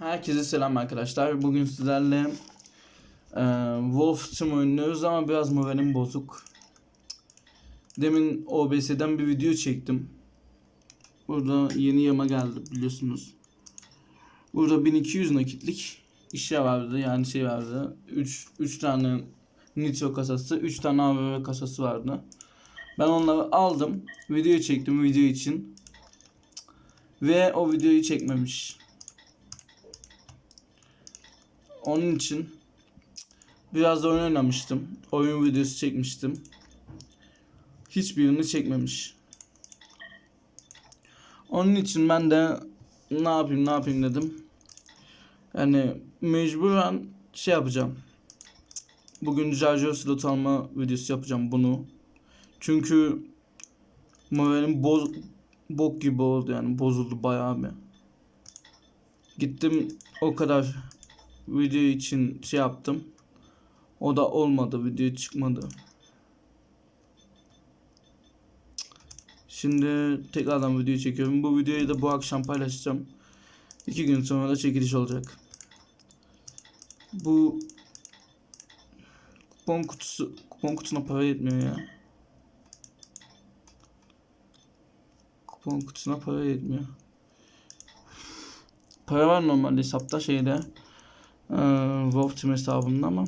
Herkese selam arkadaşlar. Bugün sizlerle e, Wolf Team oynuyoruz ama biraz moralim bozuk. Demin OBS'den bir video çektim. Burada yeni yama geldi biliyorsunuz. Burada 1200 nakitlik işe vardı yani şey vardı. 3 3 tane Nitro kasası, 3 tane AVM kasası vardı. Ben onları aldım. Video çektim video için. Ve o videoyu çekmemiş. Onun için biraz da oyun oynamıştım. Oyun videosu çekmiştim. Hiçbirini çekmemiş. Onun için ben de ne yapayım ne yapayım dedim. Yani mecburen şey yapacağım. Bugün şarjör slot alma videosu yapacağım bunu. Çünkü moralim boz bok gibi oldu yani bozuldu bayağı bir. Gittim o kadar video için şey yaptım. O da olmadı. Video çıkmadı. Şimdi tekrardan video çekiyorum. Bu videoyu da bu akşam paylaşacağım. İki gün sonra da çekiliş olacak. Bu kupon kutusu kupon kutusuna para yetmiyor ya. Kupon kutusuna para yetmiyor. Para var normalde hesapta şeyde. Ee, Wolf Team hesabımda ama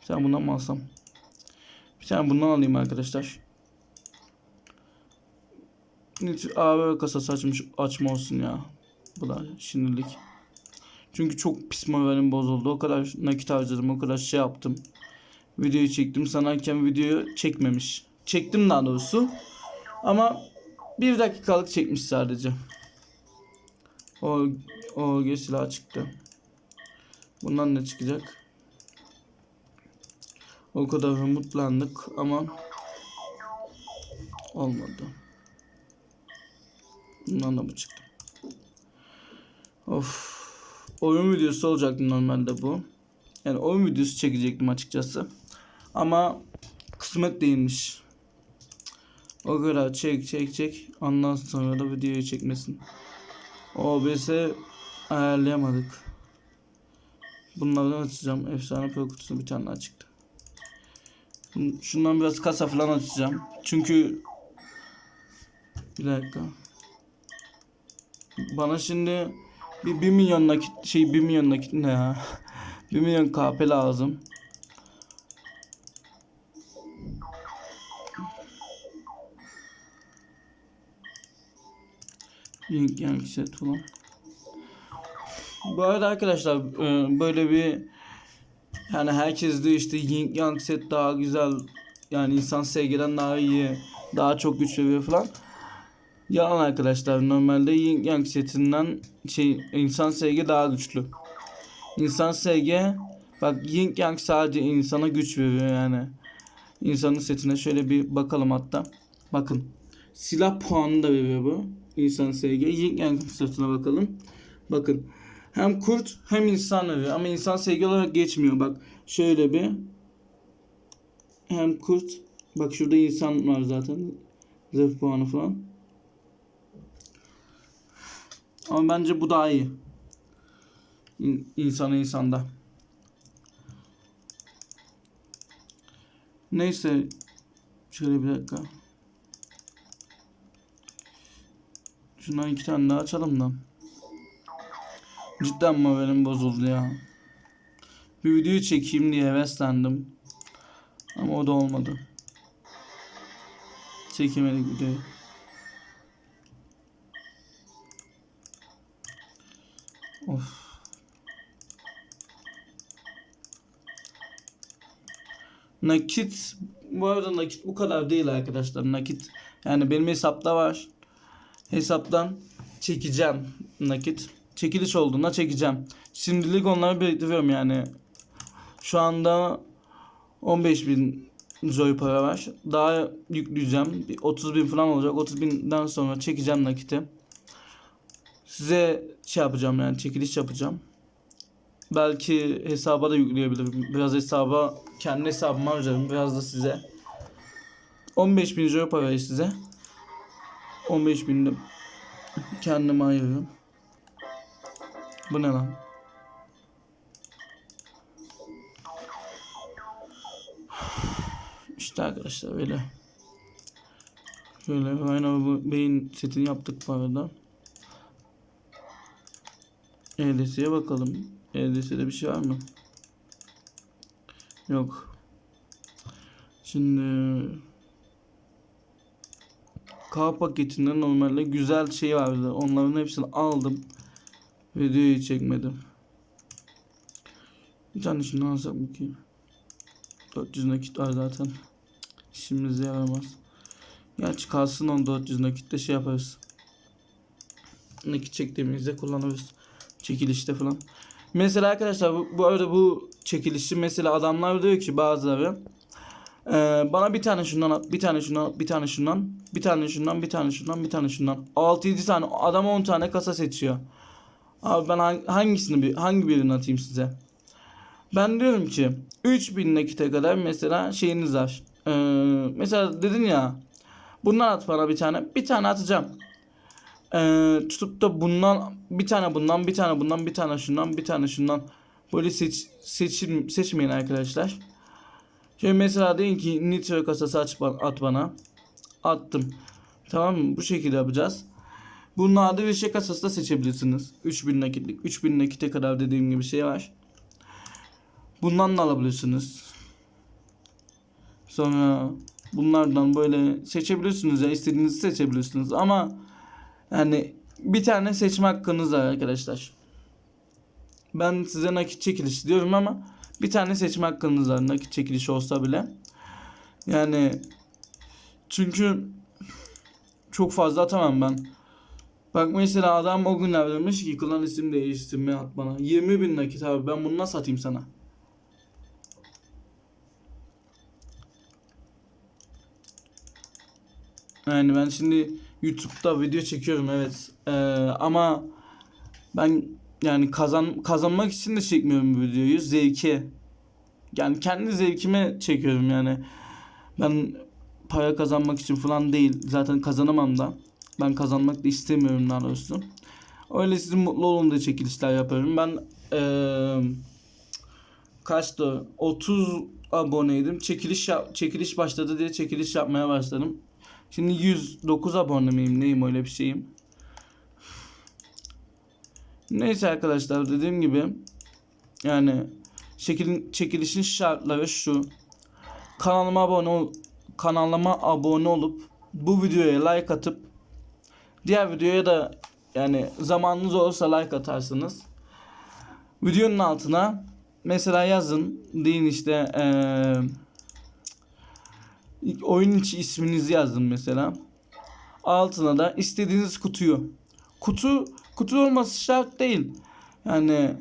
bir tane bundan mı alsam? Bir tane bundan alayım arkadaşlar. AV kasası açmış açma olsun ya. Bu da şimdilik. Çünkü çok pis moralim bozuldu. O kadar nakit harcadım. O kadar şey yaptım. Videoyu çektim. Sanarken videoyu çekmemiş. Çektim daha doğrusu. Ama bir dakikalık çekmiş sadece. O o silah çıktı. Bundan ne çıkacak? O kadar umutlandık ama olmadı. Bundan da bu çıktı. Of. Oyun videosu olacaktı normalde bu. Yani oyun videosu çekecektim açıkçası. Ama kısmet değilmiş. O kadar çek çek çek. Ondan sonra da videoyu çekmesin. OBS ayarlayamadık. Bunlardan açacağım. Efsane pro kutusu bir tane daha çıktı. Şundan biraz kasa falan açacağım. Çünkü bir dakika. Bana şimdi bir 1 milyon nakit şey 1 milyon nakit ne ya? 1 milyon KP lazım. Link yani set falan. Bu arada arkadaşlar e, böyle bir yani herkes de işte Yin Yang set daha güzel yani insan sevgiden daha iyi daha çok güç veriyor falan. Yalan arkadaşlar normalde Yin Yang setinden şey insan sevgi daha güçlü. İnsan sevgi bak Yin Yang sadece insana güç veriyor yani. İnsanın setine şöyle bir bakalım hatta. Bakın. Silah puanı da veriyor bu. İnsan sevgi. Yin Yang setine bakalım. Bakın. Hem kurt hem insan veriyor. Ama insan sevgi olarak geçmiyor. Bak şöyle bir. Hem kurt. Bak şurada insan var zaten. Zırh puanı falan. Ama bence bu daha iyi. İn, insana insanda. Neyse. Şöyle bir dakika. Şundan iki tane daha açalım da. Cidden moralim bozuldu ya. Bir video çekeyim diye heveslendim. Ama o da olmadı. Çekemedik videoyu. Of. Nakit bu arada nakit bu kadar değil arkadaşlar. Nakit yani benim hesapta var. Hesaptan çekeceğim nakit. Çekiliş olduğunda çekeceğim. Şimdilik onları biriktiriyorum yani. Şu anda 15 bin Zoe para var. Daha yükleyeceğim. Bir 30 bin falan olacak. 30 binden sonra çekeceğim nakiti. Size şey yapacağım yani çekiliş yapacağım. Belki hesaba da yükleyebilirim. Biraz hesaba kendi hesabıma harcarım. Biraz da size. 15 bin euro parayı size. 15 bin de kendime ayırıyorum. Bu ne lan? İşte arkadaşlar böyle. Şöyle aynen bu beyin setini yaptık bu arada. EDS'ye bakalım. EDS'de bir şey var mı? Yok. Şimdi K paketinde normalde güzel şey vardı. Onların hepsini aldım. Videoyu çekmedim. Bir tane şunu alsak bakayım. 400 nakit var zaten. İşimize yaramaz. Gerçi kalsın on 400 nakitte şey yaparız. Nakit çektiğimizde kullanırız. Çekilişte falan. Mesela arkadaşlar bu, bu arada bu çekilişi mesela adamlar diyor ki bazıları eee, bana bir tane şundan bir tane şundan, bir tane şundan, bir tane şundan, bir tane şundan, bir tane şundan. 6-7 tane adam 10 tane kasa seçiyor. Abi ben hang- hangisini bir hangi birini atayım size? Ben diyorum ki 3000 nakite kadar mesela şeyiniz var. Ee, mesela dedin ya bundan at bana bir tane. Bir tane atacağım. Ee, tutup da bundan bir tane bundan bir tane bundan bir tane şundan bir tane şundan böyle seç, seçim, seçmeyin arkadaşlar. Şöyle mesela deyin ki nitro kasası aç at bana. Attım. Tamam mı? Bu şekilde yapacağız. Bunlarda bir şey kasası da seçebilirsiniz. 3000 nakitlik. 3000 nakite kadar dediğim gibi şey var. Bundan da alabilirsiniz. Sonra bunlardan böyle seçebilirsiniz ya istediğinizi seçebilirsiniz ama yani bir tane seçme hakkınız var arkadaşlar. Ben size nakit çekiliş diyorum ama bir tane seçme hakkınız var nakit çekiliş olsa bile. Yani çünkü çok fazla atamam ben. Bak mesela adam o günler demiş ki klan isim değiştirme at bana. 20 bin nakit abi ben bunu nasıl atayım sana? Yani ben şimdi YouTube'da video çekiyorum evet. Ee, ama ben yani kazan kazanmak için de çekmiyorum bu videoyu. Zevki. Yani kendi zevkime çekiyorum yani. Ben para kazanmak için falan değil. Zaten kazanamam da. Ben kazanmak da istemiyorum daha doğrusu. Öyle sizin mutlu olun diye çekilişler yapıyorum. Ben eee kaçtı? 30 aboneydim. Çekiliş yap- çekiliş başladı diye çekiliş yapmaya başladım. Şimdi 109 abone miyim neyim öyle bir şeyim. Neyse arkadaşlar dediğim gibi yani şekil, çekilişin şartları şu. Kanalıma abone ol, kanalıma abone olup bu videoya like atıp diğer videoya da yani zamanınız olursa like atarsınız. Videonun altına mesela yazın deyin işte İlk oyun içi isminizi yazdım mesela. Altına da istediğiniz kutuyu. Kutu kutu olması şart değil. Yani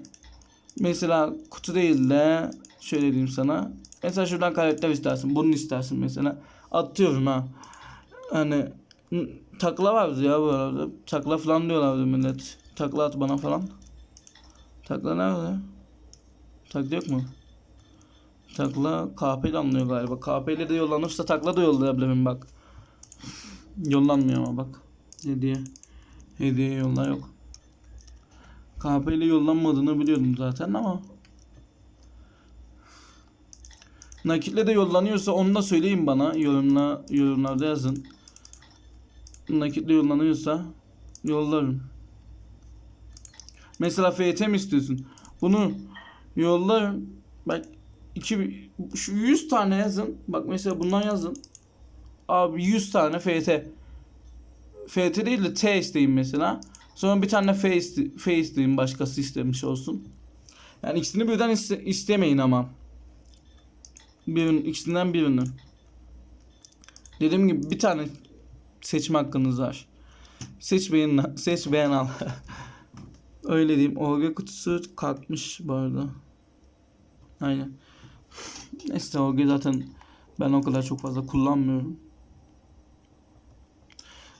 mesela kutu değil de şöyle diyeyim sana. Mesela şuradan karakter istersin. Bunu istersin mesela. Atıyorum ha. Hani takla vardı ya bu arada. Takla falan diyorlardı millet. Takla at bana falan. Takla nerede? Takla yok mu? Takla KP ile anlıyor galiba. KP ile de yollanırsa takla da yollayabilirim bak. Yollanmıyor ama bak. Hediye. Hediye yolla yok. KP ile yollanmadığını biliyordum zaten ama. Nakitle de yollanıyorsa onu da söyleyin bana. Yorumla, yorumlarda yazın. Nakitle yollanıyorsa yollarım. Mesela FT mi istiyorsun? Bunu yollarım. Bak 2 şu 100 tane yazın. Bak mesela bundan yazın. Abi 100 tane FT. FT değil de T isteyin mesela. Sonra bir tane F, iste, F isteyin başkası istemiş olsun. Yani ikisini birden iste, istemeyin ama. Birinin, ikisinden birini. Dediğim gibi bir tane seçme hakkınız var. Seç beğen, seç beğen al. Öyle diyeyim. OG kutusu kalkmış bu arada. Aynen. Neyse OG zaten ben o kadar çok fazla kullanmıyorum.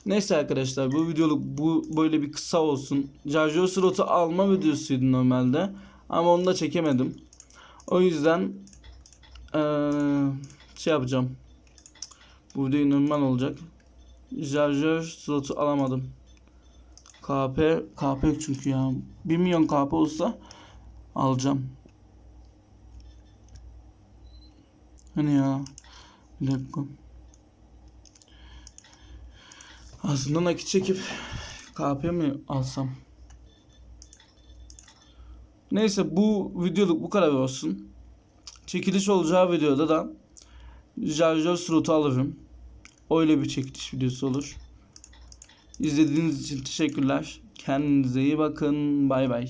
Neyse arkadaşlar bu videoluk bu böyle bir kısa olsun. Jarjo slotu alma videosuydu normalde. Ama onu da çekemedim. O yüzden eee, şey yapacağım. Bu video normal olacak. Jarjör slotu alamadım. KP KP çünkü ya. 1 milyon KP olsa alacağım. Hani ya. Bir dakika. Aslında nakit çekip KP mi alsam? Neyse bu videoluk bu kadar olsun. Çekiliş olacağı videoda da Jarjör slotu alırım. Öyle bir çekiliş videosu olur. İzlediğiniz için teşekkürler. Kendinize iyi bakın. Bay bay.